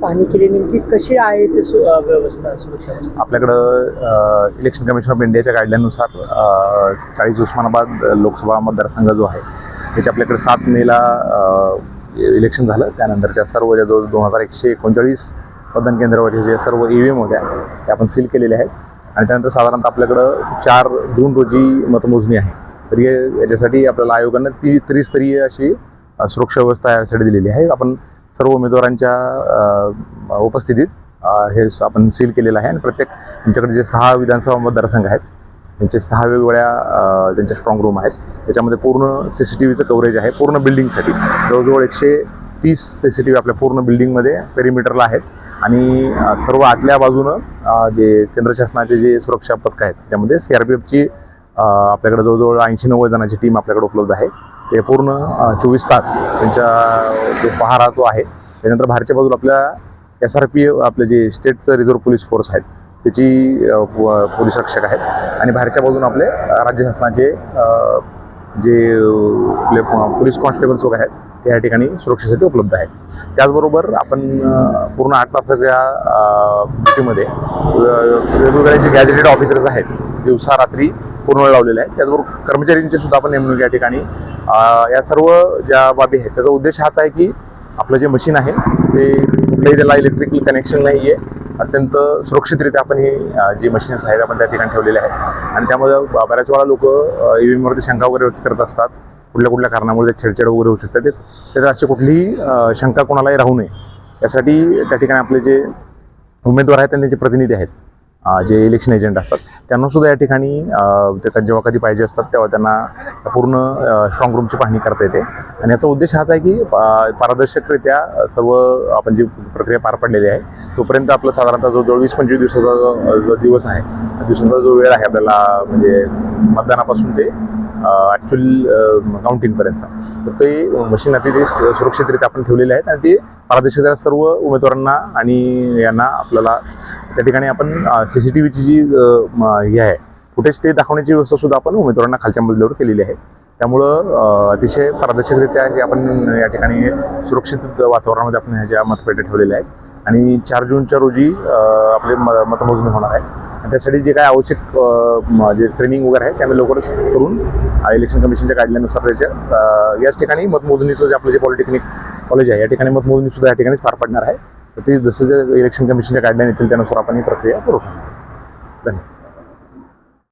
पाहणी केली नेमकी कशी आहे ते सु- व्यवस्था सुरक्षा व्यवस्था? आपल्याकडं इलेक्शन कमिशन ऑफ इंडियाच्या गाईडलाईननुसार चाळीस उस्मानाबाद लोकसभा मतदारसंघ जो आहे त्याचे आपल्याकडे सात मेला इलेक्शन झालं. त्यानंतरच्या सर्व ज्या जो दोन हजार एकशे एकोणचाळीस मतदान केंद्रावरच्या जे सर्व ई व्ही एम होत्या त्या आपण सील केलेल्या आहेत. आणि त्यानंतर साधारणतः आपल्याकडं चार जून रोजी मतमोजणी आहे. तर हे- याच्यासाठी आपल्याला आयोगानं ती त्रिस्तरीय अशी सुरक्षा व्यवस्था यासाठी दिलेली आहे. आपण सर्व उमेदवारांच्या उपस्थितीत हे आपण सील केलेलं आहे. आणि प्रत्येक त्यांच्याकडे जे सहा विधानसभा मतदारसंघ आहेत त्यांचे सहा वेगवेगळ्या त्यांच्या स्ट्रॉंग रूम आहेत. त्याच्यामध्ये पूर्ण सी सी टी व्हीचं कव्हरेज आहे. पूर्ण बिल्डिंगसाठी जवळजवळ एकशे तीस सी सी टी व्ही आपल्या पूर्ण बिल्डिंगमध्ये पेरिमीटरला आहेत. आणि सर्व आतल्या बाजूनं जे केंद्र शासनाचे जे सुरक्षा पथक आहेत त्यामध्ये सी आर पी एफची आपल्याकडे जवळजवळ ऐंशी नव्वद जणांची टीम आपल्याकडे उपलब्ध आहे. ते पूर्ण चोवीस तास त्यांच्या जो पहारा तो आहे त्यानंतर बाहेरच्या बाजूला आपल्या एस आर पी आपले जे स्टेटचं रिझर्व्ह पोलीस फोर्स आहेत त्याची पोलीस रक्षक आहेत. आणि बाहेरच्या बाजून आपले राज्य शासनाचे जे आपले पोलीस कॉन्स्टेबल्स वगैरे आहेत ते या ठिकाणी सुरक्षेसाठी उपलब्ध आहेत त्याचबरोबर आपण पूर्ण आठ तासाच्या ड्युटीमध्ये वेगवेगळे जे गॅजेटेड ऑफिसर्स आहेत दिवसा रात्री पूर्ण वेळ लावलेले आहेत त्याचबरोबर कर्मचाऱ्यांची सुद्धा आपण नेमणूक या ठिकाणी या सर्व ज्या बाबी आहेत त्याचा उद्देश हाच आहे की आपलं जे मशीन आहे ते कुठलंही त्याला इलेक्ट्रिकल कनेक्शन नाही आहे अत्यंत सुरक्षितरित्या आपण हे जे मशीन्स आहेत आपण त्या ठिकाणी ठेवलेले आहेत. आणि त्यामध्ये ब- बऱ्याच वेळा लोक ई व्ही एमवरती शंका वगैरे व्यक्त करत असतात. कुठल्या कुठल्या कारणामुळे ते छेडछाड वगैरे होऊ शकतात. ते त्याच्यात अशी कुठलीही शंका कोणालाही राहू नये. यासाठी त्या ठिकाणी आपले जे उमेदवार आहेत आणि त्यांचे प्रतिनिधी आहेत जे इलेक्शन एजंट असतात त्यांनासुद्धा या ठिकाणी ते जेव्हा कधी पाहिजे असतात तेव्हा त्यांना पूर्ण स्ट्रॉंग रूमची पाहणी करता येते. आणि याचा उद्देश हाच आहे की पारदर्शकरित्या सर्व आपण जी प्रक्रिया पार पडलेली आहे तोपर्यंत आपलं साधारणतः जो जवळ वीस पंचवीस दिवसाचा जो- दिवस आहे दिवसांचा जो वेळ आहे आपल्याला म्हणजे मतदानापासून ते ॲक्च्युअल काउंटिंगपर्यंतचा तर ते मशीन अतिशय सु- सुरक्षितरित्या आपण ठेवलेले आहेत आणि ते पारदर्शकता सर्व उमेदवारांना आणि यांना आपल्याला त्या ठिकाणी आपण सी सी टी व्हीची जी हे आहे फुटेज ते दाखवण्याची व्यवस्था सुद्धा आपण उमेदवारांना खालच्या मजल्यावर केलेली आहे. त्यामुळं अतिशय पारदर्शकरित्या हे आपण या ठिकाणी सुरक्षित वातावरणामध्ये आपण ह्या ज्या मतपेट्या ठेवलेल्या आहेत आणि चार जूनच्या रोजी आपले म मतमोजणी होणार आहे. आणि त्यासाठी जे काय आवश्यक जे ट्रेनिंग वगैरे आहे ते आम्ही लवकरच करून इलेक्शन कमिशनच्या गाईडलाईननुसार त्याच्या याच ठिकाणी मतमोजणीचं जे आपलं जे पॉलिटेक्निक कॉलेज आहे या ठिकाणी मतमोजणी सुद्धा या ठिकाणीच पार पडणार आहे. तर ते जसं जे इलेक्शन कमिशनच्या गाईडलाईन येतील त्यानुसार आपण ही प्रक्रिया करू. धन्यवाद.